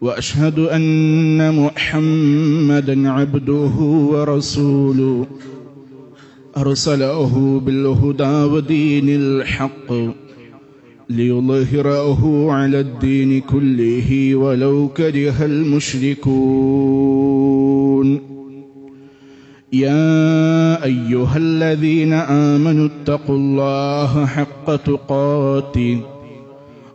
وأشهد أن محمدا عبده ورسوله. أرسله بالهدى ودين الحق ليظهره على الدين كله ولو كره المشركون. يا أيها الذين آمنوا اتقوا الله حق تقاته.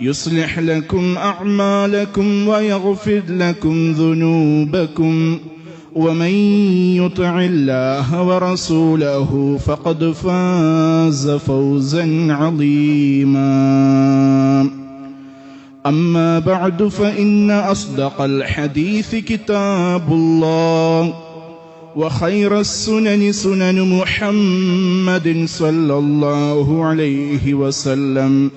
يصلح لكم أعمالكم ويغفر لكم ذنوبكم. ومن يطع الله ورسوله فقد فاز فوزا عظيما. أما بعد فإن أصدق الحديث كتاب الله وخير السنن سنن محمد صلى الله عليه وسلم.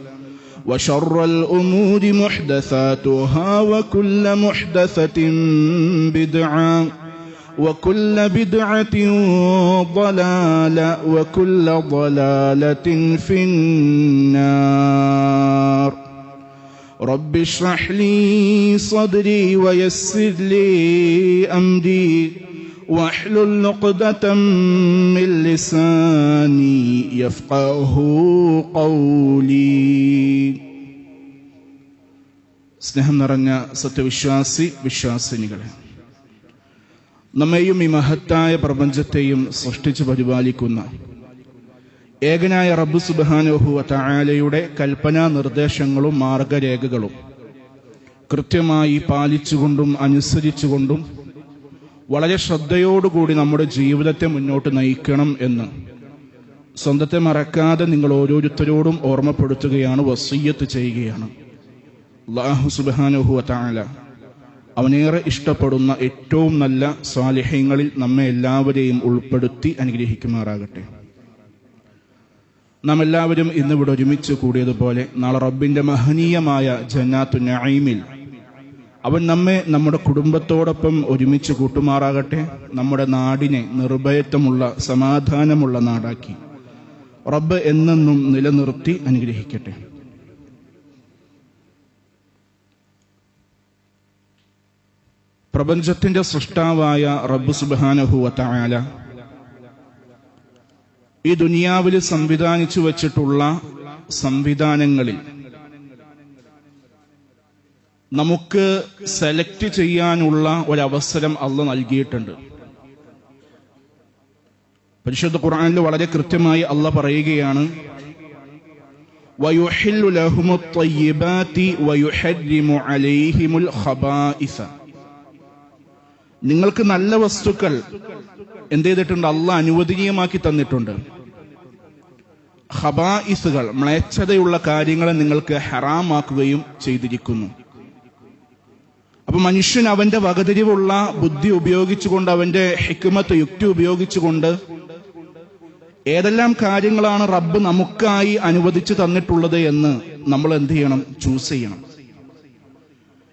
وشر الأمور محدثاتها وكل محدثة بدعة وكل بدعة ضلالة وكل ضلالة في النار. رب اشرح لي صدري ويسر لي أمري. واحلل عقدة من لساني يفقه قولي സ്നേഹം നിറഞ്ഞ സത്യവിശ്വാസി വിശ്വാസിനികളെ നമ്മെയും ഈ മഹത്തായ പ്രപഞ്ചത്തെയും സൃഷ്ടിച്ചു പരിപാലിക്കുന്ന ഏകനായ റബ്ബു സുബാനുഹുവ തായാലയുടെ കൽപ്പനാ നിർദ്ദേശങ്ങളും മാർഗരേഖകളും കൃത്യമായി പാലിച്ചുകൊണ്ടും അനുസരിച്ചുകൊണ്ടും വളരെ ശ്രദ്ധയോടുകൂടി നമ്മുടെ ജീവിതത്തെ മുന്നോട്ട് നയിക്കണം എന്ന്. സ്വന്തത്തെ മറക്കാതെ നിങ്ങൾ ഓരോരുത്തരോടും ഓർമ്മപ്പെടുത്തുകയാണ് വസീയത്ത് ചെയ്യുകയാണ്. അള്ളാഹു സുബാനുഹു താല അവനേറെ ഇഷ്ടപ്പെടുന്ന ഏറ്റവും നല്ല സ്വാലിഹ്യങ്ങളിൽ നമ്മെ എല്ലാവരെയും ഉൾപ്പെടുത്തി അനുഗ്രഹിക്കുമാറാകട്ടെ. നാം എല്ലാവരും ഇന്നിവിടെ ഒരുമിച്ച് കൂടിയതുപോലെ നാളെ റബ്ബിന്റെ മഹനീയമായ ജന്നാത്തു നഈമിൽ അവൻ നമ്മെ നമ്മുടെ കുടുംബത്തോടൊപ്പം ഒരുമിച്ച് കൂട്ടുമാറാകട്ടെ. നമ്മുടെ നാടിനെ നിർഭയത്വമുള്ള സമാധാനമുള്ള നാടാക്കി. റബ്ബ് എന്നെന്നും നിലനിർത്തി അനുഗ്രഹിക്കട്ടെ. പ്രപഞ്ചത്തിന്റെ സൃഷ്ടാവായ റബ്ബ് സുബാനഹുവ തായാല ഈ ദുനിയാവിൽ സംവിധാനിച്ചു വച്ചിട്ടുള്ള സംവിധാനങ്ങളിൽ നമുക്ക് സെലക്ട് ചെയ്യാനുള്ള ഒരവസരം അല്ല നൽകിയിട്ടുണ്ട്. പരിശുദ്ധ ഖുർആനിൽ വളരെ കൃത്യമായി അല്ല പറയുകയാണ് നിങ്ങൾക്ക് നല്ല വസ്തുക്കൾ എന്ത് ചെയ്തിട്ടുണ്ട്? അല്ല അനുവദനീയമാക്കി തന്നിട്ടുണ്ട്. ഹബായിസുകൾ മ്ലേച്ഛതയുള്ള കാര്യങ്ങളെ നിങ്ങൾക്ക് ഹറാമാക്കുകയും ചെയ്തിരിക്കുന്നു. അപ്പൊ മനുഷ്യൻ അവന്റെ വകതിരിവുള്ള ബുദ്ധി ഉപയോഗിച്ചുകൊണ്ട് അവന്റെ ഹിക്കുമത്ത് യുക്തി ഉപയോഗിച്ചുകൊണ്ട് ഏതെല്ലാം കാര്യങ്ങളാണ് റബ്ബ് നമുക്കായി അനുവദിച്ചു തന്നിട്ടുള്ളത് എന്ന് നമ്മൾ എന്ത് ചെയ്യണം? ചൂസ് ചെയ്യണം.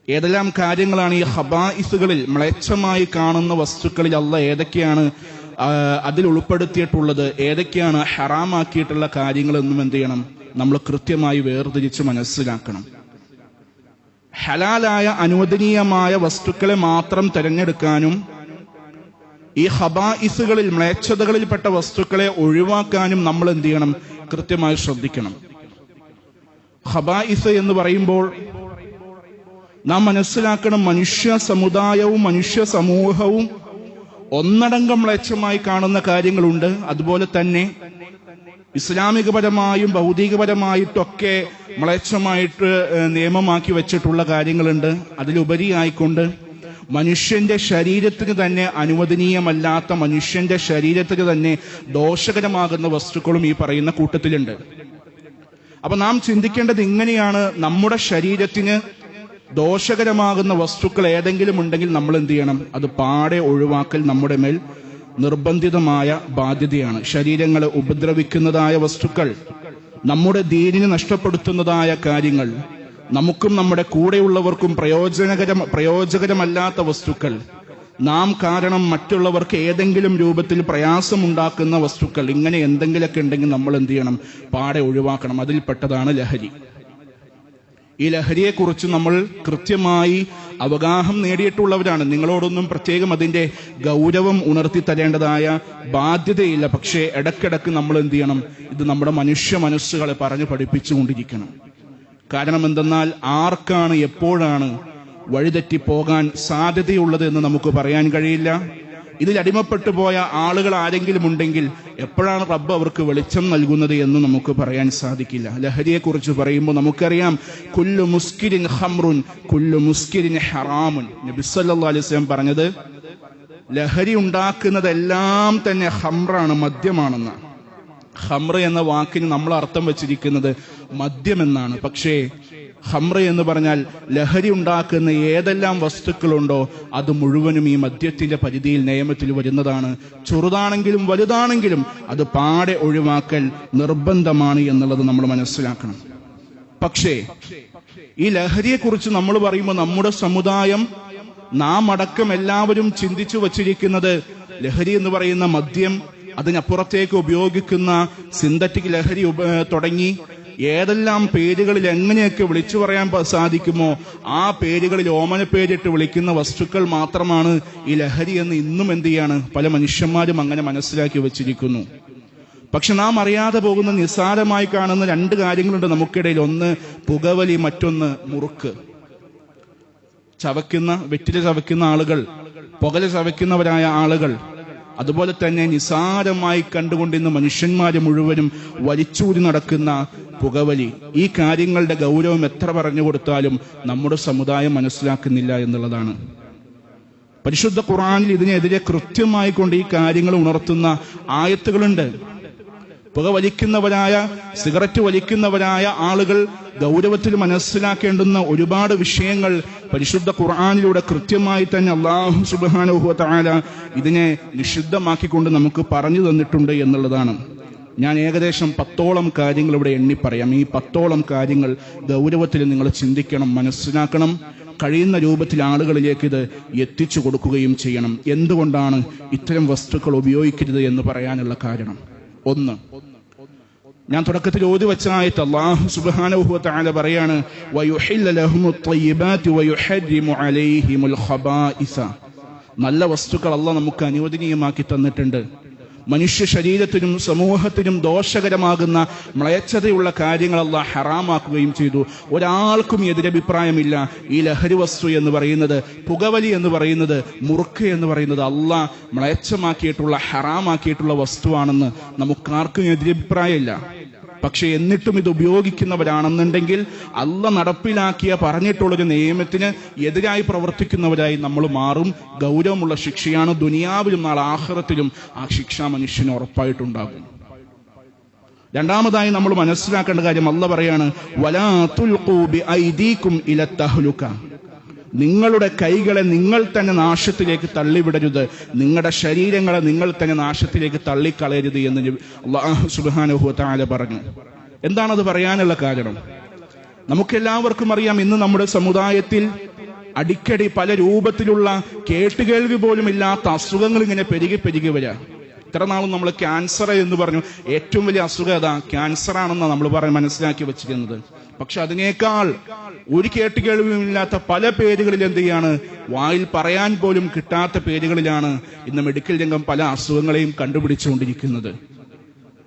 ഏതെല്ലാം കാര്യങ്ങളാണ് ഈ ഹബായിസുകളിൽ മ്ലേച്ഛമായി കാണുന്ന വസ്തുക്കളിൽ അല്ല ഏതൊക്കെയാണ് അതിൽ ഉൾപ്പെടുത്തിയിട്ടുള്ളത് ഏതൊക്കെയാണ് ഹറാമാക്കിയിട്ടുള്ള കാര്യങ്ങളെന്നും എന്ത് ചെയ്യണം? നമ്മൾ കൃത്യമായി വേർതിരിച്ച് മനസ്സിലാക്കണം. ഹലാലായ അനുവദനീയമായ വസ്തുക്കളെ മാത്രം തിരഞ്ഞെടുക്കാനും ഈ ഹബായിസുകളിൽ മ്ലേച്ഛതകളിൽപ്പെട്ട വസ്തുക്കളെ ഒഴിവാക്കാനും നമ്മൾ എന്ത് ചെയ്യണം? കൃത്യമായി ശ്രദ്ധിക്കണം. ഹബായിസ് എന്ന് പറയുമ്പോൾ നാം മനസ്സിലാക്കണം മനുഷ്യ സമുദായവും മനുഷ്യ സമൂഹവും ഒന്നടങ്കം മ്ലേച്ഛമായി കാണുന്ന കാര്യങ്ങളുണ്ട്. അതുപോലെ തന്നെ ഇസ്ലാമികപരമായും ഭൗതികപരമായിട്ടൊക്കെ മ്ലേച്ഛമായിട്ട് നിയമമാക്കി വെച്ചിട്ടുള്ള കാര്യങ്ങളുണ്ട്. അതിലുപരിയായിക്കൊണ്ട് മനുഷ്യന്റെ ശരീരത്തിന് തന്നെ അനുവദനീയമല്ലാത്ത മനുഷ്യന്റെ ശരീരത്തിന് തന്നെ ദോഷകരമാകുന്ന വസ്തുക്കളും ഈ പറയുന്ന കൂട്ടത്തിലുണ്ട്. അപ്പൊ നാം ചിന്തിക്കേണ്ടത് ഇങ്ങനെയാണ്. നമ്മുടെ ശരീരത്തിന് ദോഷകരമാകുന്ന വസ്തുക്കൾ ഏതെങ്കിലും ഉണ്ടെങ്കിൽ നമ്മൾ എന്ത് ചെയ്യണം? അത് പാടെ ഒഴിവാക്കൽ നമ്മുടെ മേൽ നിർബന്ധിതമായ ബാധ്യതയാണ്. ശരീരങ്ങളെ ഉപദ്രവിക്കുന്നതായ വസ്തുക്കൾ നമ്മുടെ ദീനിനെ നഷ്ടപ്പെടുത്തുന്നതായ കാര്യങ്ങൾ നമുക്കും നമ്മുടെ കൂടെയുള്ളവർക്കും പ്രയോജനകരം പ്രയോജകരമല്ലാത്ത വസ്തുക്കൾ നാം കാരണം മറ്റുള്ളവർക്ക് ഏതെങ്കിലും രൂപത്തിൽ പ്രയാസമുണ്ടാക്കുന്ന വസ്തുക്കൾ ഇങ്ങനെ എന്തെങ്കിലുമൊക്കെ ഉണ്ടെങ്കിൽ നമ്മൾ എന്ത് ചെയ്യണം? പാടെ ഒഴിവാക്കണം. അതിൽപ്പെട്ടതാണ് ലഹരി. ഈ ലഹരിയെക്കുറിച്ച് നമ്മൾ കൃത്യമായി അവഗാഹം നേടിയിട്ടുള്ളവരാണ്. നിങ്ങളോടൊന്നും പ്രത്യേകം അതിന്റെ ഗൗരവം ഉണർത്തി തരേണ്ടതായ ബാധ്യതയില്ല. പക്ഷേ ഇടക്കിടക്ക് നമ്മൾ എന്ത് ചെയ്യണം? ഇത് നമ്മുടെ മനുഷ്യ മനസ്സുകളെ പറഞ്ഞു പഠിപ്പിച്ചുകൊണ്ടിരിക്കണം. കാരണം എന്തെന്നാൽ ആർക്കാണ് എപ്പോഴാണ് വഴിതെറ്റി പോകാൻ സാധ്യതയുള്ളത് എന്ന് നമുക്ക് പറയാൻ കഴിയില്ല. ഇതിൽ അടിമപ്പെട്ടു പോയ ആളുകൾ ആരെങ്കിലും ഉണ്ടെങ്കിൽ എപ്പോഴാണ് റബ്ബ് അവർക്ക് വെളിച്ചം നൽകുന്നത് എന്ന് നമുക്ക് പറയാൻ സാധിക്കില്ല. ലഹരിയെക്കുറിച്ച് പറയുമ്പോൾ നമുക്കറിയാം കുല്ലു മുസ്കിരിൻ ഹംറുൻ കുല്ലു മുസ്കിരിൻ ഹറാമുൻ. നബി സല്ലല്ലാഹു അലൈഹി വസല്ലം പറഞ്ഞത് ലഹരി ഉണ്ടാക്കുന്നതെല്ലാം തന്നെ ഹംറാണ് മദ്യമാണെന്ന്. ഹംറ് എന്ന വാക്കിന് നമ്മൾ അർത്ഥം വെച്ചിരിക്കുന്നത് മദ്യമെന്നാണ് പക്ഷേ ഹംറ എന്ന് പറഞ്ഞാൽ ലഹരി ഉണ്ടാക്കുന്ന ഏതെല്ലാം വസ്തുക്കളുണ്ടോ അത് മുഴുവനും ഈ മദ്യത്തിന്റെ പരിധിയിൽ നിയമത്തിൽ വരുന്നതാണ്. ചെറുതാണെങ്കിലും വലുതാണെങ്കിലും അത് പാടെ ഒഴിവാക്കൽ നിർബന്ധമാണ് എന്നുള്ളത് നമ്മൾ മനസ്സിലാക്കണം. പക്ഷേ ഈ ലഹരിയെ കുറിച്ച് നമ്മൾ പറയുമ്പോൾ നമ്മുടെ സമുദായം നാം അടക്കം എല്ലാവരും ചിന്തിച്ചു വച്ചിരിക്കുന്നത് ലഹരി എന്ന് പറയുന്ന മദ്യം അതിനപ്പുറത്തേക്ക് ഉപയോഗിക്കുന്ന സിന്തറ്റിക് ലഹരി തുടങ്ങി ഏതെല്ലാം പേരുകളിൽ എങ്ങനെയൊക്കെ വിളിച്ചു പറയാൻ സാധിക്കുമോ ആ പേരുകളിൽ ഓമന പേരിട്ട് വിളിക്കുന്ന വസ്തുക്കൾ മാത്രമാണ് ഈ ലഹരി എന്ന് ഇന്നും എന്ത് ചെയ്യാണ്? പല മനുഷ്യന്മാരും അങ്ങനെ മനസ്സിലാക്കി വെച്ചിരിക്കുന്നു. പക്ഷെ നാം അറിയാതെ പോകുന്ന നിസ്സാരമായി കാണുന്ന രണ്ട് കാര്യങ്ങളുണ്ട് നമുക്കിടയിൽ. ഒന്ന് പുകവലി മറ്റൊന്ന് മുറുക്ക്. ചവയ്ക്കുന്ന വെറ്റില ചവയ്ക്കുന്ന ആളുകൾ പുകല ചവയ്ക്കുന്നവരായ ആളുകൾ അതുപോലെ തന്നെ നിസാരമായി കണ്ടുകൊണ്ട് ഇന്ന് മനുഷ്യന്മാര് മുഴുവനും വലിച്ചൂരി നടക്കുന്ന പുകവലി. ഈ കാര്യങ്ങളുടെ ഗൗരവം എത്ര പറഞ്ഞു കൊടുത്താലും നമ്മുടെ സമുദായം മനസ്സിലാക്കുന്നില്ല എന്നുള്ളതാണ്. പരിശുദ്ധ ഖുറാനിൽ ഇതിനെതിരെ കൃത്യമായി കൊണ്ട് ഈ കാര്യങ്ങൾ ഉണർത്തുന്ന ആയത്തുകളുണ്ട്. പുക വലിക്കുന്നവരായ സിഗരറ്റ് വലിക്കുന്നവരായ ആളുകൾ ഗൗരവത്തിൽ മനസ്സിലാക്കേണ്ടുന്ന ഒരുപാട് വിഷയങ്ങൾ പരിശുദ്ധ ഖുർആാനിലൂടെ കൃത്യമായി തന്നെ അള്ളാഹു സുബാനുഹു ഇതിനെ നിഷിദ്ധമാക്കിക്കൊണ്ട് നമുക്ക് പറഞ്ഞു തന്നിട്ടുണ്ട് എന്നുള്ളതാണ്. ഞാൻ ഏകദേശം പത്തോളം കാര്യങ്ങൾ ഇവിടെ എണ്ണി പറയാം. ഈ പത്തോളം കാര്യങ്ങൾ ഗൗരവത്തിൽ നിങ്ങൾ ചിന്തിക്കണം മനസ്സിലാക്കണം. കഴിയുന്ന രൂപത്തിൽ ആളുകളിലേക്ക് ഇത് എത്തിച്ചു കൊടുക്കുകയും ചെയ്യണം. എന്തുകൊണ്ടാണ് ഇത്തരം വസ്തുക്കൾ ഉപയോഗിക്കരുത് എന്ന് പറയാനുള്ള കാരണം? ഒന്ന് ഞാൻ തുടക്കത്തിൽ ഓതി വെച്ച ആയത്ത് അല്ലാഹു സുബ്ഹാനഹു വതആല പറയാണ് നല്ല വസ്തുക്കൾ അള്ളാഹ് നമുക്ക് അനുവദനീയമാക്കി തന്നിട്ടുണ്ട്. മനുഷ്യ ശരീരത്തിനും സമൂഹത്തിനും ദോഷകരമാകുന്ന മ്ലേച്ഛതയുള്ള കാര്യങ്ങൾ അള്ളാഹ് ഹറാമാക്കുകയും ചെയ്തു. ഒരാൾക്കും എതിരഭിപ്രായമില്ല. ഈ ലഹരി വസ്തു എന്ന് പറയുന്നത് പുകവലി എന്ന് പറയുന്നത് മുറുക്ക് എന്ന് പറയുന്നത് അല്ല മ്ലേച്ഛമാക്കിയിട്ടുള്ള ഹറാമാക്കിയിട്ടുള്ള വസ്തുവാണെന്ന് നമുക്കാർക്കും എതിരഭിപ്രായമില്ല. പക്ഷെ എന്നിട്ടും ഇത് ഉപയോഗിക്കുന്നവരാണെന്നുണ്ടെങ്കിൽ അല്ല നടപ്പിലാക്കിയ പറഞ്ഞിട്ടുള്ളൊരു നിയമത്തിന് എതിരായി പ്രവർത്തിക്കുന്നവരായി നമ്മൾ മാറും. ഗൗരവമുള്ള ശിക്ഷയാണ് ദുനിയാവിലും നാളെ ആഹ്റത്തിലും ആ ശിക്ഷ മനുഷ്യന് ഉറപ്പായിട്ടുണ്ടാകും. രണ്ടാമതായി നമ്മൾ മനസ്സിലാക്കേണ്ട കാര്യം അല്ല പറയാണ് വലാ തുൽഖൂ ഇല തഹ്ലുക. നിങ്ങളുടെ കൈകളെ നിങ്ങൾ തന്നെ നാശത്തിലേക്ക് തള്ളിവിടരുത്. നിങ്ങളുടെ ശരീരങ്ങളെ നിങ്ങൾ തന്നെ നാശത്തിലേക്ക് തള്ളിക്കളയരുത് എന്ന് വതആല പറഞ്ഞു. എന്താണത് പറയാനുള്ള കാരണം? നമുക്കെല്ലാവർക്കും അറിയാം ഇന്ന് നമ്മുടെ സമുദായത്തിൽ അടിക്കടി പല രൂപത്തിലുള്ള കേട്ടുകേൾവി പോലും ഇല്ലാത്ത അസുഖങ്ങൾ ഇങ്ങനെ പെരുകി പെരുകി വരിക ഇത്ര നാളും നമ്മൾ ക്യാൻസർ എന്ന് പറഞ്ഞു. ഏറ്റവും വലിയ അസുഖം അതാ ക്യാൻസർ ആണെന്ന് നമ്മൾ പറഞ്ഞ് മനസ്സിലാക്കി വെച്ചിരുന്നത് പക്ഷെ അതിനേക്കാൾ ഒരു കേട്ടുകേൾവിയുമില്ലാത്ത പല പേരുകളിൽ എന്ത് ചെയ്യാണ്? വായിൽ പറയാൻ പോലും കിട്ടാത്ത പേരുകളിലാണ് ഇന്ന് മെഡിക്കൽ രംഗം പല അസുഖങ്ങളെയും കണ്ടുപിടിച്ചുകൊണ്ടിരിക്കുന്നത്.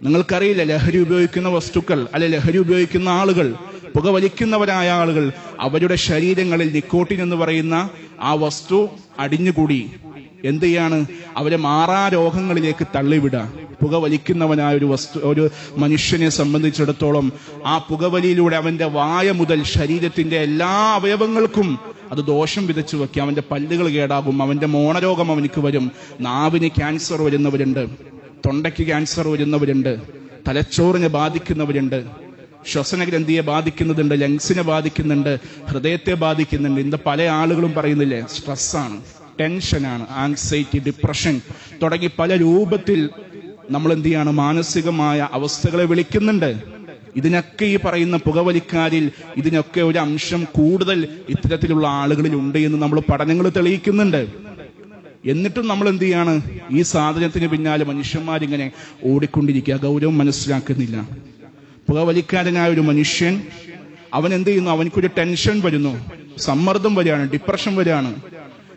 നിങ്ങൾക്കറിയില്ല ലഹരി ഉപയോഗിക്കുന്ന വസ്തുക്കൾ അല്ലെ ലഹരി ഉപയോഗിക്കുന്ന ആളുകൾ പുകവലിക്കുന്നവരായ ആളുകൾ അവരുടെ ശരീരങ്ങളിൽ നിക്കോട്ടിൻ എന്ന് പറയുന്ന ആ വസ്തു അടിഞ്ഞുകൂടി. എന്ത് ചെയ്യാണ് അവരെ മാറാ രോഗങ്ങളിലേക്ക് തള്ളിവിടുക. പുകവലിക്കുന്നവനായ ഒരു വസ്തു ഒരു മനുഷ്യനെ സംബന്ധിച്ചിടത്തോളം ആ പുകവലിയിലൂടെ അവന്റെ വായ മുതൽ ശരീരത്തിന്റെ എല്ലാ അവയവങ്ങൾക്കും അത് ദോഷം വിതച്ചു വെക്കുക. അവന്റെ പല്ലുകൾ കേടാകും അവന്റെ മോണരോഗം അവനിക്ക് വരും. നാവിന് ക്യാൻസർ വരുന്നവരുണ്ട് തൊണ്ടയ്ക്ക് ക്യാൻസർ വരുന്നവരുണ്ട് തലച്ചോറിനെ ബാധിക്കുന്നവരുണ്ട് ശ്വസന ഗ്രന്ഥിയെ ബാധിക്കുന്നുണ്ട് ലങ്സിനെ ബാധിക്കുന്നുണ്ട് ഹൃദയത്തെ ബാധിക്കുന്നുണ്ട്. ഇന്ന് പല ആളുകളും പറയുന്നില്ലേ സ്ട്രെസ്സാണ്. ടെൻഷനാണ് ആങ്സൈറ്റി ഡിപ്രഷൻ തുടങ്ങി പല രൂപത്തിൽ നമ്മൾ എന്ത് ചെയ്യാണ് മാനസികമായ അവസ്ഥകളെ വിളിക്കുന്നുണ്ട്. ഇതിനൊക്കെ ഈ പറയുന്ന പുകവലിക്കാരിൽ ഇതിനൊക്കെ ഒരു അംശം കൂടുതൽ ഇത്തരത്തിലുള്ള ആളുകളിൽ ഉണ്ട് എന്ന് നമ്മൾ പഠനങ്ങൾ തെളിയിക്കുന്നുണ്ട്. എന്നിട്ടും നമ്മൾ എന്ത് ചെയ്യാണ് ഈ സാധനത്തിന് പിന്നാലെ മനുഷ്യന്മാരിങ്ങനെ ഓടിക്കൊണ്ടിരിക്കുക ഗൗരവം മനസ്സിലാക്കുന്നില്ല. പുകവലിക്കാരനായ ഒരു മനുഷ്യൻ അവൻ എന്ത് ചെയ്യുന്നു? അവനക്കൊരു ടെൻഷൻ വരുന്നു. സമ്മർദ്ദം വരികയാണ് ഡിപ്രഷൻ വരികയാണ്.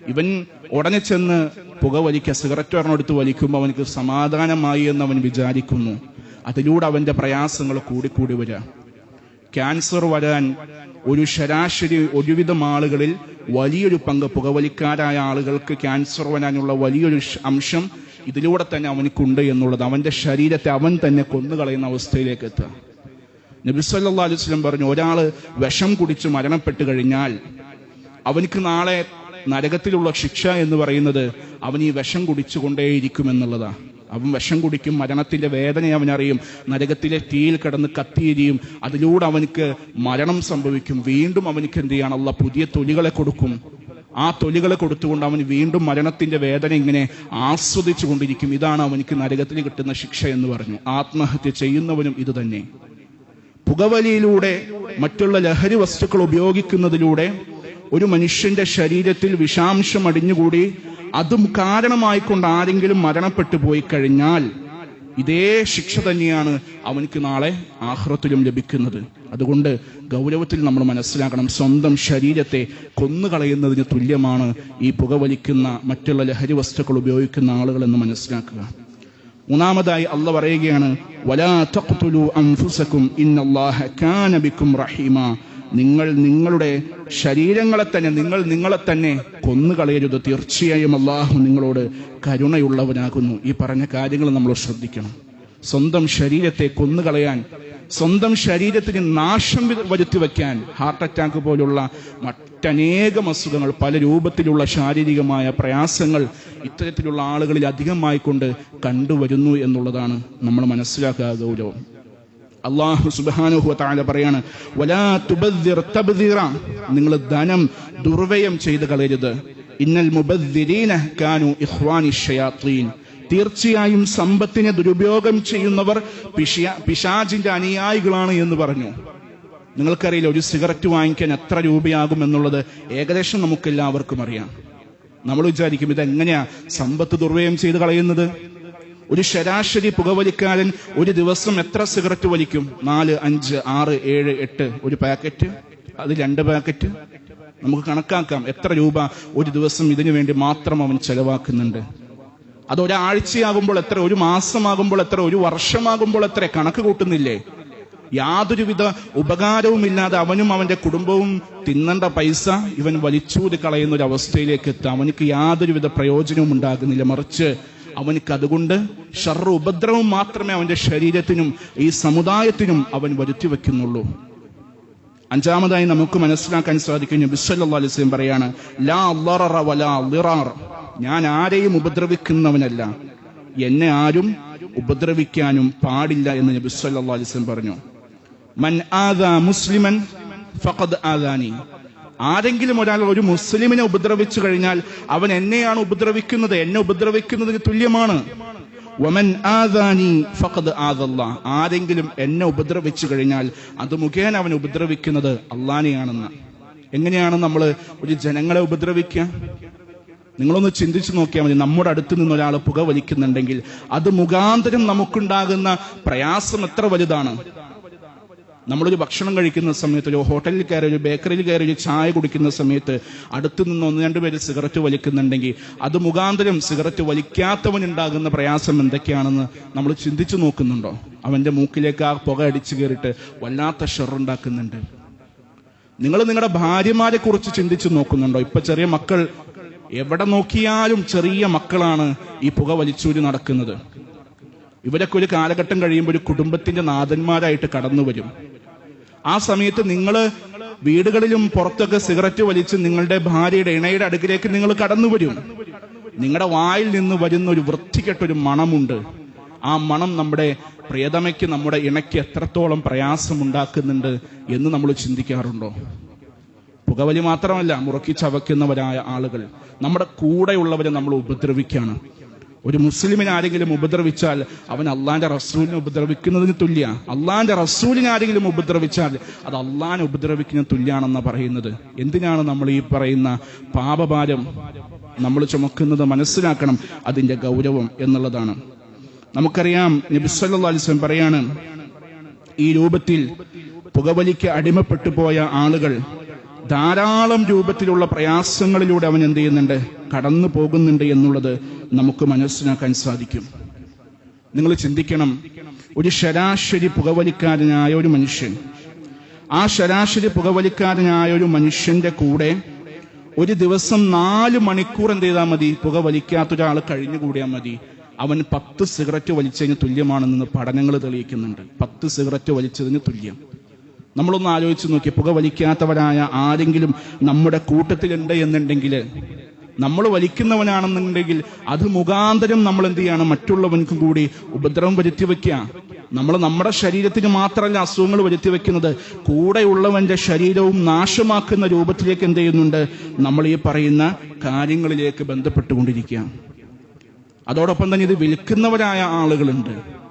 ഇവൻ ഉടനെ ചെന്ന് പുകവലിക്കുക സിഗരറ്റ് ഒരെണ്ണെടുത്ത് വലിക്കുമ്പോൾ അവനക്ക് സമാധാനമായി എന്ന് അവൻ വിചാരിക്കുന്നു. അതിലൂടെ അവന്റെ പ്രയാസങ്ങൾ കൂടിക്കൂടി വരിക. ക്യാൻസർ വരാൻ ഒരു ശരാശരി ഒരുവിധം ആളുകളിൽ വലിയൊരു പങ്ക് പുകവലിക്കാരായ ആളുകൾക്ക് ക്യാൻസർ വരാനുള്ള വലിയൊരു അംശം ഇതിലൂടെ തന്നെ അവനക്കുണ്ട് എന്നുള്ളത് അവന്റെ ശരീരത്തെ അവൻ തന്നെ കൊന്നുകളയുന്ന അവസ്ഥയിലേക്ക് എത്തുക. നബിസ്വല്ലാ അലുസ്ലം പറഞ്ഞു ഒരാൾ വിഷം കുടിച്ച് മരണപ്പെട്ട് കഴിഞ്ഞാൽ അവനക്ക് നാളെ നരകത്തിലുള്ള ശിക്ഷ എന്ന് പറയുന്നത് അവൻ ഈ വിഷം കുടിച്ചുകൊണ്ടേയിരിക്കും എന്നുള്ളതാണ് അവൻ വിഷം കുടിക്കും മരണത്തിന്റെ വേദന അവനറിയും നരകത്തിലെ തീയിൽ കിടന്ന് കത്തിയിരിയും. അതിലൂടെ അവനക്ക് മരണം സംഭവിക്കും. വീണ്ടും അവനക്ക് എന്ത് ചെയ്യണം? പുതിയ തൊലികളെ കൊടുക്കും. ആ തൊലികളെ കൊടുത്തുകൊണ്ട് അവൻ വീണ്ടും മരണത്തിന്റെ വേദന ഇങ്ങനെ ആസ്വദിച്ചു കൊണ്ടിരിക്കും ഇതാണ് അവനക്ക് നരകത്തിൽ കിട്ടുന്ന ശിക്ഷ എന്ന് പറഞ്ഞു. ആത്മഹത്യ ചെയ്യുന്നവനും ഇത് തന്നെ. പുകവലിയിലൂടെ മറ്റുള്ള ലഹരി വസ്തുക്കൾ ഉപയോഗിക്കുന്നതിലൂടെ ഒരു മനുഷ്യന്റെ ശരീരത്തിൽ വിഷാംശം അടിഞ്ഞുകൂടി അതും കാരണമായിക്കൊണ്ട് ആരെങ്കിലും മരണപ്പെട്ടു പോയി കഴിഞ്ഞാൽ ഇതേ ശിക്ഷ തന്നെയാണ് അവനക്ക് നാളെ ആഹ്റത്തിലും ലഭിക്കുന്നത്. അതുകൊണ്ട് ഗൗരവത്തിൽ നമ്മൾ മനസ്സിലാക്കണം സ്വന്തം ശരീരത്തെ കൊന്നുകളയുന്നതിന് തുല്യമാണ് ഈ പുകവലിക്കുന്ന മറ്റുള്ള ലഹരി വസ്തുക്കൾ ഉപയോഗിക്കുന്ന ആളുകൾ എന്ന് മനസ്സിലാക്കുക. മൂന്നാമതായി അള്ള പറയുകയാണ് വലാ തഖ്തുലു അൻഫുസക്കും ഇന്നല്ലാഹ കാന ബിക്കും റഹീമ. നിങ്ങൾ നിങ്ങളുടെ ശരീരങ്ങളെ തന്നെ നിങ്ങൾ നിങ്ങളെ തന്നെ കൊന്നുകളയരുത്. തീർച്ചയായും അള്ളാഹു നിങ്ങളോട് കരുണയുള്ളവനാകുന്നു. ഈ പറഞ്ഞ കാര്യങ്ങൾ നമ്മൾ ശ്രദ്ധിക്കണം. സ്വന്തം ശരീരത്തെ കൊന്നുകളയാൻ സ്വന്തം ശരീരത്തിന് നാശം വരുത്തി വയ്ക്കാൻ ഹാർട്ട് അറ്റാക്ക് പോലുള്ള മറ്റനേകം അസുഖങ്ങൾ പല രൂപത്തിലുള്ള ശാരീരികമായ പ്രയാസങ്ങൾ ഇത്തരത്തിലുള്ള ആളുകളിൽ അധികമായിക്കൊണ്ട് കണ്ടുവരുന്നു എന്നുള്ളതാണ് നമ്മൾ മനസ്സിലാക്കുക ഗൗരവം. അള്ളാഹു സുബാനുഹു താല പറയാണ് വലാ നിങ്ങൾ ധനം ദുർവ്യയം ചെയ്ത് കളയരുത്. ഇന്നൽ കാനു തീർച്ചയായും സമ്പത്തിനെ ദുരുപയോഗം ചെയ്യുന്നവർ പിശാചിന്റെ അനുയായികളാണ് എന്ന് പറഞ്ഞു. നിങ്ങൾക്കറിയില്ല ഒരു സിഗരറ്റ് വാങ്ങിക്കാൻ എത്ര രൂപയാകും എന്നുള്ളത് ഏകദേശം നമുക്കെല്ലാവർക്കും അറിയാം. നമ്മൾ വിചാരിക്കും ഇതെങ്ങനെയാ സമ്പത്ത് ദുർവ്യയം ചെയ്ത് കളയുന്നത്? ഒരു ശരാശരി പുകവലിക്കാരൻ ഒരു ദിവസം എത്ര സിഗരറ്റ് വലിക്കും? നാല് അഞ്ച് ആറ് ഏഴ് എട്ട്. ഒരു പാക്കറ്റ്? അത് രണ്ട് പാക്കറ്റ്? നമുക്ക് കണക്കാക്കാം എത്ര രൂപ ഒരു ദിവസം ഇതിനു വേണ്ടി മാത്രം അവൻ ചെലവാക്കുന്നുണ്ട്. അത് ഒരാഴ്ചയാകുമ്പോൾ എത്ര ഒരു മാസമാകുമ്പോൾ എത്ര ഒരു വർഷമാകുമ്പോൾ എത്ര കണക്ക് കൂട്ടുന്നില്ലേ? യാതൊരുവിധ ഉപകാരവുമില്ലാതെ അവനും അവന്റെ കുടുംബവും തിന്നണ്ട പൈസ ഇവൻ വലിച്ചൂതി കളയുന്ന ഒരു അവസ്ഥയിലേക്ക് എത്താം. അവനിക്ക് യാതൊരുവിധ പ്രയോജനവും ഉണ്ടാകുന്നില്ല. മറിച്ച് അവനിക്ക് അതുകൊണ്ട് ഷർറ ഉപദ്രവം മാത്രമേ അവന്റെ ശരീരത്തിനും ഈ സമുദായത്തിനും അവൻ വരുത്തി വെക്കുന്നുള്ളൂ. അഞ്ചാമതായി നമുക്ക് മനസ്സിലാക്കാൻ സാധിക്കും വസല്ലം പറയാണ് ലാ വലാ ഞാൻ ആരെയും ഉപദ്രവിക്കുന്നവനല്ല. എന്നെ ആരും ഉപദ്രവിക്കാനും പാടില്ല എന്ന് നബി സല്ലല്ലാഹു അലൈഹി വസല്ലം പറഞ്ഞു. മൻ ആദാ മുസ്ലിമൻ ഫഖദ് ആദാനി. ആരെങ്കിലും ഒരാൾ ഒരു മുസ്ലിമിനെ ഉപദ്രവിച്ചു കഴിഞ്ഞാൽ അവൻ എന്നെയാണ് ഉപദ്രവിക്കുന്നത്. എന്നെ ഉപദ്രവിക്കുന്നതിന് തുല്യമാണ്. വമൻ ഫഖദ് ആരെങ്കിലും എന്നെ ഉപദ്രവിച്ചു കഴിഞ്ഞാൽ അത് മുഖേന അവൻ ഉപദ്രവിക്കുന്നത് അള്ളാനെയാണെന്ന്. എങ്ങനെയാണ് നമ്മൾ ഒരു ജനങ്ങളെ ഉപദ്രവിക്കുക? നിങ്ങളൊന്ന് ചിന്തിച്ചു നോക്കിയാൽ മതി. നമ്മുടെ അടുത്ത് നിന്ന് ഒരാൾ പുക വലിക്കുന്നുണ്ടെങ്കിൽ അത് മുഖാന്തരം നമുക്കുണ്ടാകുന്ന പ്രയാസം എത്ര വലുതാണ്? നമ്മളൊരു ഭക്ഷണം കഴിക്കുന്ന സമയത്ത് ഒരു ഹോട്ടലിൽ കയറി ഒരു ബേക്കറിയിൽ കയറി ഒരു ചായ കുടിക്കുന്ന സമയത്ത് അടുത്തു നിന്ന് ഒന്ന് രണ്ട് പേര് സിഗരറ്റ് വലിക്കുന്നുണ്ടെങ്കിൽ അത് മുഖാന്തരം സിഗരറ്റ് വലിക്കാത്തവനുണ്ടാകുന്ന പ്രയാസം എന്തൊക്കെയാണെന്ന് നമ്മൾ ചിന്തിച്ചു നോക്കുന്നുണ്ടോ? അവന്റെ മൂക്കിലേക്ക് ആ പുക അടിച്ചു കയറിയിട്ട് വല്ലാത്ത ഷെറുണ്ടാക്കുന്നുണ്ട് നിങ്ങൾ നിങ്ങളുടെ ഭാര്യമാരെ കുറിച്ച് ചിന്തിച്ചു നോക്കുന്നുണ്ടോ? ഇപ്പൊ ചെറിയ മക്കൾ എവിടെ നോക്കിയാലും ചെറിയ മക്കളാണ് ഈ പുക വലിച്ചൂരി നടക്കുന്നത്. ഇവരൊക്കെ ഒരു കാലഘട്ടം കഴിയുമ്പോൾ ഒരു കുടുംബത്തിന്റെ നാഥന്മാരായിട്ട് കടന്നു വരും ആ സമയത്ത് നിങ്ങൾ വീടുകളിലും പുറത്തൊക്കെ സിഗരറ്റ് വലിച്ച് നിങ്ങളുടെ ഭാര്യയുടെ ഇണയുടെ അടുക്കിലേക്ക് നിങ്ങൾ കടന്നു വരും. നിങ്ങളുടെ വായിൽ നിന്ന് വരുന്ന ഒരു വൃത്തികെട്ടൊരു മണമുണ്ട്. ആ മണം നമ്മുടെ പ്രിയതമയ്ക്ക് നമ്മുടെ ഇണയ്ക്ക് എത്രത്തോളം പ്രയാസമുണ്ടാക്കുന്നുണ്ട് എന്ന് നമ്മൾ ചിന്തിക്കാറുണ്ടോ? പുകവലി മാത്രമല്ല മുറുക്കി ചവയ്ക്കുന്നവരായ ആളുകൾ നമ്മുടെ കൂടെയുള്ളവരെ നമ്മൾ ഉപദ്രവിക്കാണ് ഒരു മുസ്ലിമിനെ ആരെങ്കിലും ഉപദ്രവിച്ചാൽ അവൻ അള്ളാന്റെ റസൂലിനെ ഉപദ്രവിക്കുന്നതിന് തുല്യ. അള്ളാന്റെ റസൂലിനെ ആരെങ്കിലും ഉപദ്രവിച്ചാൽ അത് അള്ളാനെ ഉപദ്രവിക്കുന്ന തുല്യാണെന്ന് പറയുന്നത്. എന്തിനാണ് നമ്മൾ ഈ പറയുന്ന പാപഭാരം? നമ്മൾ ചുമക്കുന്നത് മനസ്സിലാക്കണം അതിന്റെ ഗൗരവം എന്നുള്ളതാണ്. നമുക്കറിയാം നബിസ്വല്ലാ പറയാണ് ഈ രൂപത്തിൽ പുകവലിക്ക് അടിമപ്പെട്ടു പോയ ആളുകൾ ധാരാളം രൂപത്തിലുള്ള പ്രയാസങ്ങളിലൂടെ അവൻ എന്ത് ചെയ്യുന്നുണ്ട്? കടന്നു പോകുന്നുണ്ട് എന്നുള്ളത് നമുക്ക് മനസ്സിലാക്കാൻ സാധിക്കും. നിങ്ങൾ ചിന്തിക്കണം. ഒരു ശരാശരി പുകവലിക്കാരനായ ഒരു മനുഷ്യൻ. ആ ശരാശരി പുകവലിക്കാരനായ ഒരു മനുഷ്യന്റെ കൂടെ ഒരു ദിവസം നാല് മണിക്കൂർ എന്ത് ചെയ്താൽ മതി? പുകവലിക്കാത്തൊരാൾ കഴിഞ്ഞുകൂടിയാൽ മതി. അവൻ പത്ത് സിഗരറ്റ് വലിച്ചതിന് തുല്യമാണെന്ന് പഠനങ്ങൾ തെളിയിക്കുന്നുണ്ട്. പത്ത് സിഗരറ്റ് വലിച്ചതിന് തുല്യം. നമ്മളൊന്ന് ആലോചിച്ച് നോക്കി. പുക വലിക്കാത്തവരായ ആരെങ്കിലും നമ്മുടെ കൂട്ടത്തിലുണ്ട് എന്നുണ്ടെങ്കിൽ നമ്മൾ വലിക്കുന്നവനാണെന്നുണ്ടെങ്കിൽ അത് മുഖാന്തരം നമ്മൾ എന്ത് ചെയ്യണം? മറ്റുള്ളവൻക്കും കൂടി ഉപദ്രവം വരുത്തി വയ്ക്കുക നമ്മൾ നമ്മുടെ ശരീരത്തിന് മാത്രമല്ല അസുഖങ്ങൾ വരുത്തി വെക്കുന്നത്. കൂടെയുള്ളവന്റെ ശരീരവും നാശമാക്കുന്ന രൂപത്തിലേക്ക് എന്ത് ചെയ്യുന്നുണ്ട്? നമ്മൾ ഈ പറയുന്ന കാര്യങ്ങളിലേക്ക് ബന്ധപ്പെട്ടുകൊണ്ടിരിക്കുക. അതോടൊപ്പം തന്നെ ഇത് വിൽക്കുന്നവരായ ആളുകളുണ്ട്.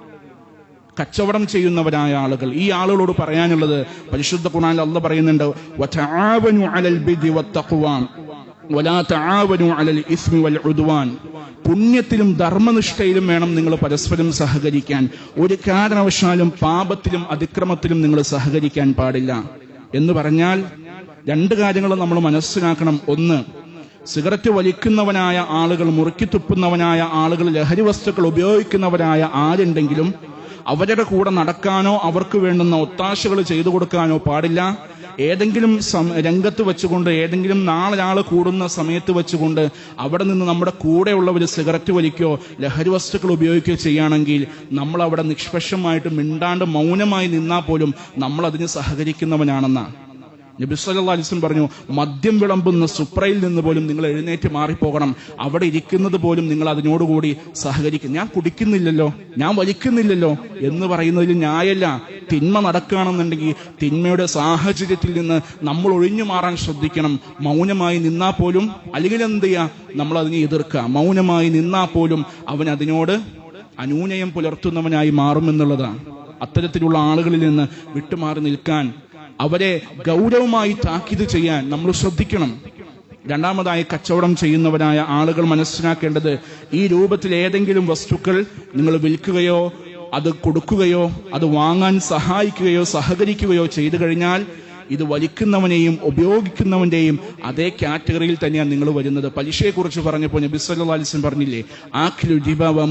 കച്ചവടം ചെയ്യുന്നവരായ ആളുകൾ. ഈ ആളുകളോട് പറയാനുള്ളത് പരിശുദ്ധ ഖുർആനിൽ അല്ല പറയുന്നുണ്ട് വതആവനു അലൽ ബിദി വലാ തആവനു അലൽ വൽ ഉദ്വാൻ. പുണ്യത്തിലും ധർമ്മനിഷ്ഠയിലും വേണം നിങ്ങൾ പരസ്പരം സഹകരിക്കാൻ. ഒരു കാരണവശാലും പാപത്തിലും അതിക്രമത്തിലും നിങ്ങൾ സഹകരിക്കാൻ പാടില്ല. എന്ന് പറഞ്ഞാൽ രണ്ട് കാര്യങ്ങൾ നമ്മൾ മനസ്സിലാക്കണം. ഒന്ന് സിഗരറ്റ് വലിക്കുന്നവനായ ആളുകൾ മുറുക്കി തുപ്പുന്നവനായ ആളുകൾ ലഹരി വസ്തുക്കൾ ഉപയോഗിക്കുന്നവരായ ആരുണ്ടെങ്കിലും അവരുടെ കൂടെ നടക്കാനോ അവർക്ക് വേണ്ടുന്ന ഒത്താശകൾ ചെയ്തു കൊടുക്കാനോ പാടില്ല. ഏതെങ്കിലും രംഗത്ത് വെച്ചുകൊണ്ട് ഏതെങ്കിലും നാളെ ആൾ കൂടുന്ന സമയത്ത് വെച്ചുകൊണ്ട് അവിടെ നിന്ന് നമ്മുടെ കൂടെയുള്ളവർ സിഗരറ്റ് വലിക്കോ ലഹരി വസ്തുക്കൾ ഉപയോഗിക്കുകയോ ചെയ്യുകയാണെങ്കിൽ നമ്മൾ അവിടെ നിഷ്പക്ഷമായിട്ട് മിണ്ടാണ്ട് മൗനമായി നിന്നാൽ പോലും നമ്മൾ അതിന് സഹകരിക്കുന്നവനാണെന്നാണ് നബി സല്ലല്ലാഹു അലൈഹി വസല്ലം പറഞ്ഞു മദ്യം വിളമ്പുന്ന സുപ്രയിൽ നിന്ന് പോലും നിങ്ങൾ എഴുന്നേറ്റ് മാറിപ്പോകണം. അവിടെ ഇരിക്കുന്നത് പോലും നിങ്ങൾ അതിനോടുകൂടി സഹകരിക്കും. ഞാൻ കുടിക്കുന്നില്ലല്ലോ ഞാൻ വലിക്കുന്നില്ലല്ലോ എന്ന് പറയുന്നതിൽ ന്യായല്ല. തിന്മ നടക്കുകയാണെന്നുണ്ടെങ്കിൽ തിന്മയുടെ സാഹചര്യത്തിൽ നിന്ന് നമ്മൾ ഒഴിഞ്ഞു മാറാൻ ശ്രദ്ധിക്കണം. മൗനമായി നിന്നാൽ പോലും അല്ലെങ്കിൽ എന്ത് ചെയ്യുക നമ്മൾ അതിനെ എതിർക്കുക. മൗനമായി നിന്നാൽ പോലും അവൻ അതിനോട് അനൂനയം പുലർത്തുന്നവനായി മാറുമെന്നുള്ളതാണ്. അത്തരത്തിലുള്ള ആളുകളിൽ നിന്ന് വിട്ടുമാറി നിൽക്കാൻ അവരെ ഗൗരവമായി താക്കീത് ചെയ്യാൻ നമ്മൾ ശ്രദ്ധിക്കണം. രണ്ടാമതായി കച്ചവടം ചെയ്യുന്നവരായ ആളുകൾ മനസ്സിലാക്കേണ്ടത് ഈ രൂപത്തിൽ ഏതെങ്കിലും വസ്തുക്കൾ നിങ്ങൾ വിൽക്കുകയോ അത് കൊടുക്കുകയോ അത് വാങ്ങാൻ സഹായിക്കുകയോ സഹകരിക്കുകയോ ചെയ്തു കഴിഞ്ഞാൽ ഇത് വലിക്കുന്നവനെയും ഉപയോഗിക്കുന്നവന്റെയും അതേ കാറ്റഗറിയിൽ തന്നെയാണ് നിങ്ങൾ വരുന്നത്. പലിശയെക്കുറിച്ച് പറഞ്ഞപ്പോൾ നബി സല്ലല്ലാഹു പറഞ്ഞില്ലേ വ വ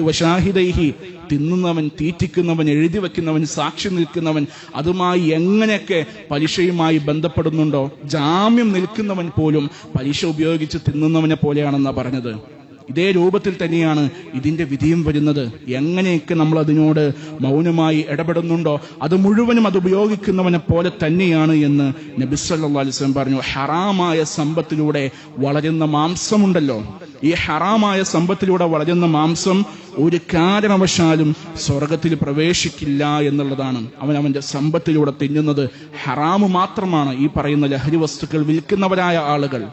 വ ഷാഹിദൈഹി. തിന്നുന്നവൻ തീറ്റിക്കുന്നവൻ എഴുതി വെക്കുന്നവൻ സാക്ഷി നിൽക്കുന്നവൻ അതുമായി എങ്ങനെയൊക്കെ പലിശയുമായി ബന്ധപ്പെടുന്നുണ്ടോ? ജാമ്യം നിൽക്കുന്നവൻ പോലും പലിശ ഉപയോഗിച്ച് തിന്നുന്നവനെ പോലെയാണെന്നാണ് പറഞ്ഞത്. ഇതേ രൂപത്തിൽ തന്നെയാണ് ഇതിന്റെ വിധിയും വരുന്നത്. എങ്ങനെയൊക്കെ നമ്മൾ അതിനോട് മൗനമായി ഇടപെടുന്നുണ്ടോ അത് മുഴുവനും അത് ഉപയോഗിക്കുന്നവനെ പോലെ തന്നെയാണ് എന്ന് നബി സല്ലല്ലാഹു അലൈഹി വസല്ലം പറഞ്ഞു. ഹറാമായ സമ്പത്തിലൂടെ വളരുന്ന മാംസമുണ്ടല്ലോ. ഈ ഹറാമായ സമ്പത്തിലൂടെ വളരുന്ന മാംസം ഒരു കാരണവശാലും സ്വർഗത്തിൽ പ്രവേശിക്കില്ല എന്നുള്ളതാണ്. അവൻ അവന്റെ സമ്പത്തിലൂടെ തിന്നുന്നത് ഹറാമ് മാത്രമാണ് ഈ പറയുന്ന ലഹരി വസ്തുക്കൾ വിൽക്കുന്നവരായ ആളുകൾ.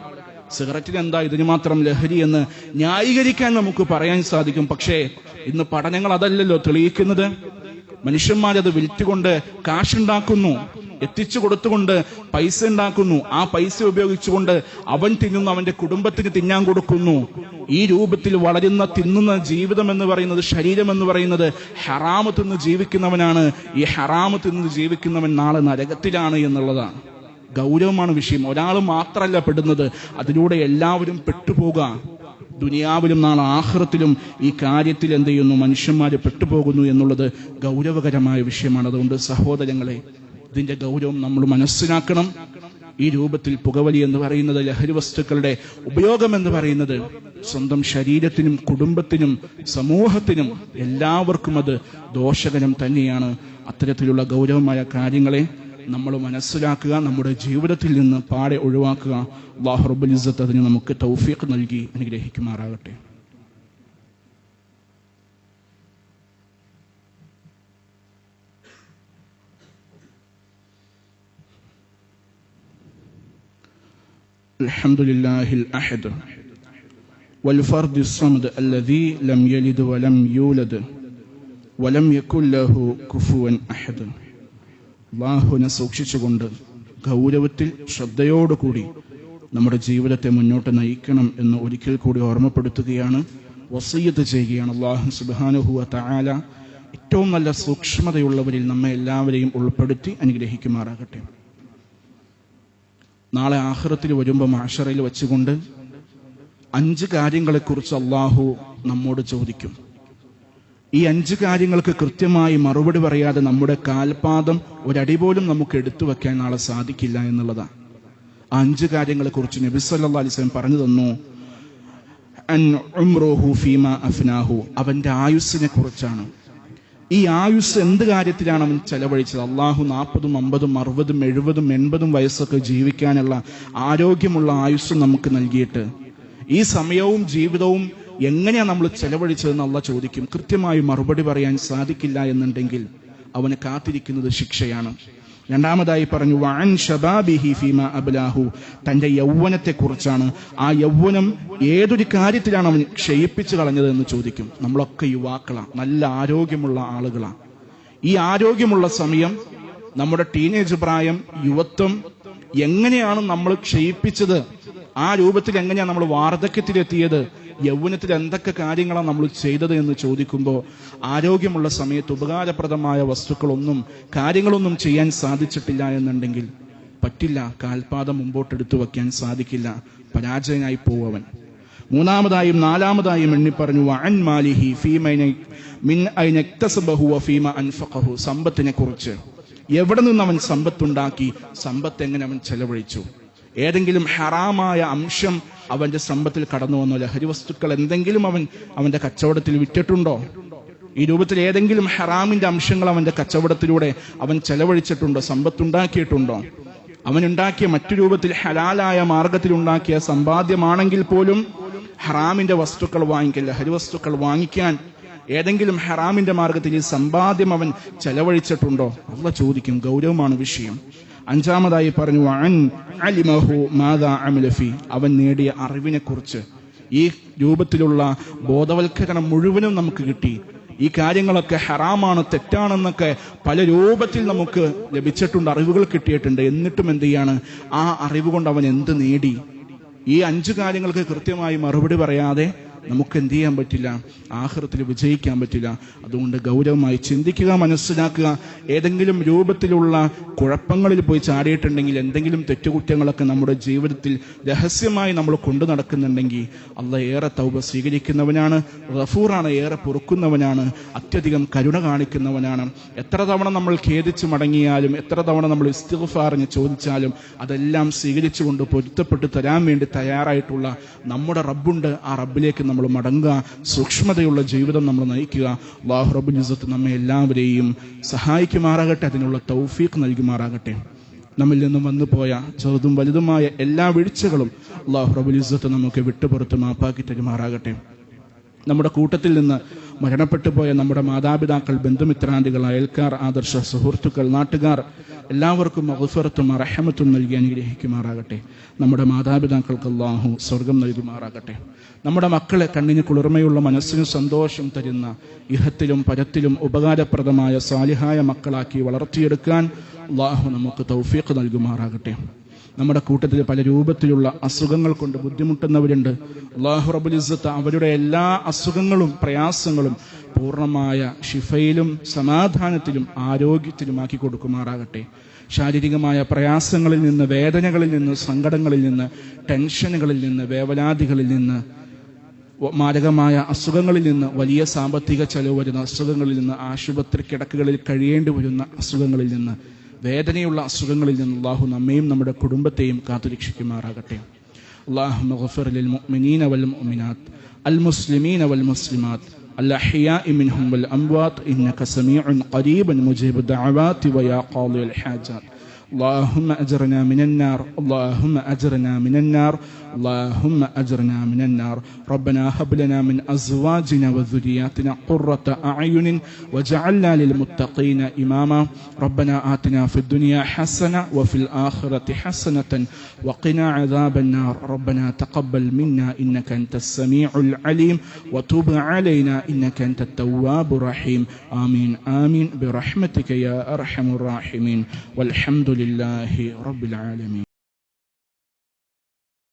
സിഗരറ്റിന് എന്താ ഇതിന് മാത്രം ലഹരി എന്ന് ന്യായീകരിക്കാൻ നമുക്ക് പറയാൻ സാധിക്കും. പക്ഷേ ഇന്ന് പഠനങ്ങൾ അതല്ലല്ലോ തെളിയിക്കുന്നത്. മനുഷ്യന്മാരത് വിൽറ്റുകൊണ്ട് കാശുണ്ടാക്കുന്നു എത്തിച്ചു കൊടുത്തുകൊണ്ട് പൈസ ഉണ്ടാക്കുന്നു. ആ പൈസ ഉപയോഗിച്ചുകൊണ്ട് അവൻ തിന്നുന്നു അവന്റെ കുടുംബത്തിന് തിന്നാൻ കൊടുക്കുന്നു. ഈ രൂപത്തിൽ വളരുന്ന തിന്നുന്ന ജീവിതം എന്ന് പറയുന്നത് ശരീരം എന്ന് പറയുന്നത് ഹറാമത്ത് നിന്ന് ജീവിക്കുന്നവനാണ്. ഈ ഹറാമത്ത് നിന്ന് ജീവിക്കുന്നവൻ നാളെ നരകത്തിലാണ് എന്നുള്ളതാണ്. ഗൗരവമാണ് വിഷയം. ഒരാൾ മാത്രമല്ല പെടുന്നത്. അതിലൂടെ എല്ലാവരും പെട്ടുപോകുക. ദുനിയാവിലും നാളെ ആഹ്റത്തിലും ഈ കാര്യത്തിൽ എന്ത് ചെയ്യുന്നു? മനുഷ്യന്മാർ പെട്ടുപോകുന്നു എന്നുള്ളത് ഗൗരവകരമായ വിഷയമാണ്. അതുകൊണ്ട് സഹോദരങ്ങളെ ഇതിന്റെ ഗൗരവം നമ്മൾ മനസ്സിലാക്കണം. ഈ രൂപത്തിൽ പുകവലി എന്ന് പറയുന്നത് ലഹരി വസ്തുക്കളുടെ ഉപയോഗം എന്ന് പറയുന്നത് സ്വന്തം ശരീരത്തിനും കുടുംബത്തിനും സമൂഹത്തിനും എല്ലാവർക്കും അത് ദോഷകരം തന്നെയാണ്. അത്തരത്തിലുള്ള ഗൗരവമായ കാര്യങ്ങളെ നമ്മൾ മനസ്സിലാക്കുക നമ്മുടെ ജീവിതത്തിൽ നിന്ന് പാടെ ഒഴിവാക്കുക അള്ളാഹു റബ്ബുൽ ഇസ്സത്ത് അതിന് നമുക്ക് തൗഫീഖ് നൽകി അനുഗ്രഹിക്കുമാറാകട്ടെ الحمد لله الأحد والفرد الصمد الذي لم يلد ولم يولد ولم يكن له كفوا أحد അള്ളാഹുവിനെ സൂക്ഷിച്ചുകൊണ്ട് ഗൗരവത്തിൽ ശ്രദ്ധയോടുകൂടി നമ്മുടെ ജീവിതത്തെ മുന്നോട്ട് നയിക്കണം എന്ന് ഒരിക്കൽ കൂടി ഓർമ്മപ്പെടുത്തുകയാണ്. വസീയത്ത് ചെയ്യുകയാണ് അള്ളാഹു സുബാനുഹുവ താല ഏറ്റവും നല്ല സൂക്ഷ്മതയുള്ളവരിൽ നമ്മെ എല്ലാവരെയും ഉൾപ്പെടുത്തി അനുഗ്രഹിക്കുമാറാകട്ടെ. നാളെ ആഹ്റത്തിൽ വരുമ്പോൾ മാഷറയിൽ വെച്ചുകൊണ്ട് അഞ്ച് കാര്യങ്ങളെക്കുറിച്ച് അള്ളാഹു നമ്മോട് ചോദിക്കും. ഈ അഞ്ച് കാര്യങ്ങൾക്ക് കൃത്യമായി മറുപടി പറയാതെ നമ്മുടെ കാൽപാദം ഒരടി പോലും നമുക്ക് എടുത്തു വെക്കാൻ നാളെ സാധിക്കില്ല എന്നുള്ളതാണ്. ആ അഞ്ച് കാര്യങ്ങളെ കുറിച്ച് നബി സല്ലല്ലാഹു അലൈഹി വസല്ലം പറഞ്ഞു തന്നു. ഫീമ അഫ്നാഹു. അവന്റെ ആയുസ്സിനെ കുറിച്ചാണ് ഈ ആയുസ് എന്ത് കാര്യത്തിലാണ് അവൻ ചെലവഴിച്ചത്? അള്ളാഹു നാൽപ്പതും അമ്പതും അറുപതും എഴുപതും എൺപതും വയസ്സൊക്കെ ജീവിക്കാനുള്ള ആരോഗ്യമുള്ള ആയുസ് നമുക്ക് നൽകിയിട്ട് ഈ സമയവും ജീവിതവും എങ്ങനെയാണ് നമ്മൾ ചെലവഴിച്ചതെന്ന് അള്ള ചോദിക്കും. കൃത്യമായി മറുപടി പറയാൻ സാധിക്കില്ല എന്നുണ്ടെങ്കിൽ അവന് കാത്തിരിക്കുന്നത് ശിക്ഷയാണ്. രണ്ടാമതായി പറഞ്ഞു ഷബാബിഹി അബ്ലാഹു. തന്റെ യൗവനത്തെ കുറിച്ചാണ് ആ യൗവനം ഏതൊരു കാര്യത്തിലാണ് അവൻ ക്ഷയിപ്പിച്ചു കളഞ്ഞത് എന്ന് ചോദിക്കും. നമ്മളൊക്കെ യുവാക്കളാണ് നല്ല ആരോഗ്യമുള്ള ആളുകളാണ് ഈ ആരോഗ്യമുള്ള സമയം നമ്മുടെ ടീനേജ് പ്രായം യുവത്വം എങ്ങനെയാണ് നമ്മൾ ക്ഷയിപ്പിച്ചത്? ആ രൂപത്തിൽ എങ്ങനെയാണ് നമ്മൾ വാർദ്ധക്യത്തിലെത്തിയത്? യൗവനത്തിൽ എന്തൊക്കെ കാര്യങ്ങളാണ് നമ്മൾ ചെയ്തത് എന്ന് ചോദിക്കുമ്പോൾ ആരോഗ്യമുള്ള സമയത്ത് ഉപകാരപ്രദമായ വസ്തുക്കളൊന്നും കാര്യങ്ങളൊന്നും ചെയ്യാൻ സാധിച്ചിട്ടില്ല എന്നുണ്ടെങ്കിൽ പറ്റില്ല കാൽപാദം മുമ്പോട്ടെടുത്തു വയ്ക്കാൻ സാധിക്കില്ല പരാജയനായി പോവൻ മൂന്നാമതായും നാലാമതായും എണ്ണി പറഞ്ഞു വഅൻ മാലിഹി ഫീമ മിൻ ഐന വഫീമ അൻഫഖഹു. സമ്പത്തിനെ കുറിച്ച്. എവിടെ നിന്ന് അവൻ സമ്പത്തുണ്ടാക്കി? സമ്പത്ത് എങ്ങനെ അവൻ ചെലവഴിച്ചു? ഏതെങ്കിലും ഹറാമായ അംശം അവന്റെ സമ്പത്തിൽ കടന്നു വന്നോ ലഹരി വസ്തുക്കൾ എന്തെങ്കിലും അവൻ അവന്റെ കച്ചവടത്തിൽ വിറ്റിട്ടുണ്ടോ? ഈ രൂപത്തിൽ ഏതെങ്കിലും ഹറാമിന്റെ അംശങ്ങൾ അവന്റെ കച്ചവടത്തിലൂടെ അവൻ ചെലവഴിച്ചിട്ടുണ്ടോ? സമ്പത്തുണ്ടാക്കിയിട്ടുണ്ടോ? അവനുണ്ടാക്കിയ മറ്റു രൂപത്തിൽ ഹലാലായ മാർഗത്തിൽ ഉണ്ടാക്കിയ സമ്പാദ്യമാണെങ്കിൽ പോലും ഹറാമിന്റെ വസ്തുക്കൾ വാങ്ങിക്കൽ ലഹരി വസ്തുക്കൾ വാങ്ങിക്കാൻ ഏതെങ്കിലും ഹറാമിന്റെ മാർഗത്തിൽ ഈ സമ്പാദ്യം അവൻ ചെലവഴിച്ചിട്ടുണ്ടോ? അവ ചോദിക്കും. ഗൗരവമാണ് വിഷയം. അഞ്ചാമതായി പറഞ്ഞു അൻ അലിമഹു അവൻ നേടിയ അറിവിനെ കുറിച്ച് ഈ രൂപത്തിലുള്ള ബോധവൽക്കരണം മുഴുവനും നമുക്ക് കിട്ടി. ഈ കാര്യങ്ങളൊക്കെ ഹറാമാണ് തെറ്റാണെന്നൊക്കെ പല രൂപത്തിൽ നമുക്ക് ലഭിച്ചിട്ടുണ്ട് അറിവുകൾ കിട്ടിയിട്ടുണ്ട്. എന്നിട്ടും എന്ത് ചെയ്യാണ്? ആ അറിവ് കൊണ്ട് അവൻ എന്ത് നേടി? ഈ അഞ്ചു കാര്യങ്ങൾക്ക് കൃത്യമായി മറുപടി പറയാതെ നമുക്ക് എന്ത് ചെയ്യാൻ പറ്റില്ല? ആഹൃത്തിൽ വിജയിക്കാൻ പറ്റില്ല. അതുകൊണ്ട് ഗൗരവമായി ചിന്തിക്കുക മനസ്സിലാക്കുക. ഏതെങ്കിലും രൂപത്തിലുള്ള കുഴപ്പങ്ങളിൽ പോയി ചാടിയിട്ടുണ്ടെങ്കിൽ എന്തെങ്കിലും തെറ്റുകുറ്റങ്ങളൊക്കെ നമ്മുടെ ജീവിതത്തിൽ രഹസ്യമായി നമ്മൾ കൊണ്ടു നടക്കുന്നുണ്ടെങ്കിൽ അല്ല ഏറെ തൗബ സ്വീകരിക്കുന്നവനാണ് റഫൂറാണ് ഏറെ പൊറുക്കുന്നവനാണ് അത്യധികം കരുണ കാണിക്കുന്നവനാണ്. എത്ര തവണ നമ്മൾ ഖേദിച്ച് മടങ്ങിയാലും എത്ര തവണ നമ്മൾ ഇസ്തിഫാറിന് ചോദിച്ചാലും അതെല്ലാം സ്വീകരിച്ചുകൊണ്ട് പൊരുത്തപ്പെട്ട് തരാൻ വേണ്ടി തയ്യാറായിട്ടുള്ള നമ്മുടെ റബ്ബുണ്ട് ആ റബ്ബിലേക്ക് നമ്മൾ മടങ്ങുക സൂക്ഷ്മതയുള്ള ജീവിതം നമ്മൾ നയിക്കുക. അള്ളാഹു ഇസ്സത്ത് നമ്മെ എല്ലാവരെയും സഹായിക്കുമാറാകട്ടെ അതിനുള്ള തൗഫീഖ് നൽകുമാറാകട്ടെ. നമ്മിൽ നിന്നും വന്നു പോയ ചെറുതും വലുതുമായ എല്ലാ വീഴ്ചകളും അള്ളാഹു ഇസ്സത്ത് നമുക്ക് വിട്ടുപുറത്ത് മാപ്പാക്കി തരുമാറാകട്ടെ. നമ്മുടെ കൂട്ടത്തിൽ നിന്ന് മരണപ്പെട്ടു പോയ നമ്മുടെ മാതാപിതാക്കൾ ബന്ധുമിത്രാദികൾ അയൽക്കാർ ആദർശ സുഹൃത്തുക്കൾ നാട്ടുകാർ എല്ലാവർക്കും മഹുസ്വരത്തും അറഹമത്തും നൽകി അനുഗ്രഹിക്കുമാറാകട്ടെ. നമ്മുടെ മാതാപിതാക്കൾക്ക് അള്ളാഹു സ്വർഗം നൽകുമാറാകട്ടെ. നമ്മുടെ മക്കളെ കണ്ണിന് കുളിർമയുള്ള മനസ്സിന് സന്തോഷം തരുന്ന ഇഹത്തിലും പരത്തിലും ഉപകാരപ്രദമായ സാലിഹായ മക്കളാക്കി വളർത്തിയെടുക്കാൻ അള്ളാഹു നമുക്ക് തൗഫീഖ് നൽകുമാറാകട്ടെ. നമ്മുടെ കൂട്ടത്തിൽ പല രൂപത്തിലുള്ള അസുഖങ്ങൾ കൊണ്ട് ബുദ്ധിമുട്ടുന്നവരുണ്ട്. അള്ളാഹു റബുൽ ഇസ്സത്ത് അവരുടെ എല്ലാ അസുഖങ്ങളും പ്രയാസങ്ങളും പൂർണമായ ഷിഫയിലും സമാധാനത്തിലും ആരോഗ്യത്തിലും ആക്കി കൊടുക്കുമാറാകട്ടെ. ശാരീരികമായ പ്രയാസങ്ങളിൽ നിന്ന് വേദനകളിൽ നിന്ന് സങ്കടങ്ങളിൽ നിന്ന് ടെൻഷനുകളിൽ നിന്ന് വേവലാതികളിൽ നിന്ന് മാരകമായ അസുഖങ്ങളിൽ നിന്ന് വലിയ സാമ്പത്തിക ചെലവ് വരുന്ന അസുഖങ്ങളിൽ നിന്ന് ആശുപത്രി കിടക്കുകളിൽ കഴിയേണ്ടി വരുന്ന അസുഖങ്ങളിൽ നിന്ന് വേദനയുള്ള അസുഖങ്ങളിൽ നിന്ന് അള്ളാഹു നമ്മയും നമ്മുടെ കുടുംബത്തെയും കാത്തുരക്ഷിക്കുമാറാകട്ടെ അള്ളാഹു للمؤمنين والمؤمنات المسلمين والمسلمات الأحياء منهم والأموات إنك سميع قريب مجيب الدعوات ويا قاضي الحاجات اللهم أجرنا من النار اللهم أجرنا من النار اللهم أجرنا من النار. ربنا هب لنا من أزواجنا وذرياتنا قرة أعين وجعلنا للمتقين إماما. ربنا آتنا في الدنيا حسنة وفي الآخرة حسنة وقنا عذاب النار. ربنا تقبل منا إنك أنت السميع العليم وتوب علينا إنك أنت التواب الرحيم. آمين. آمين. برحمتك يا أرحم الراحمين. والحمد لله رب العالمين.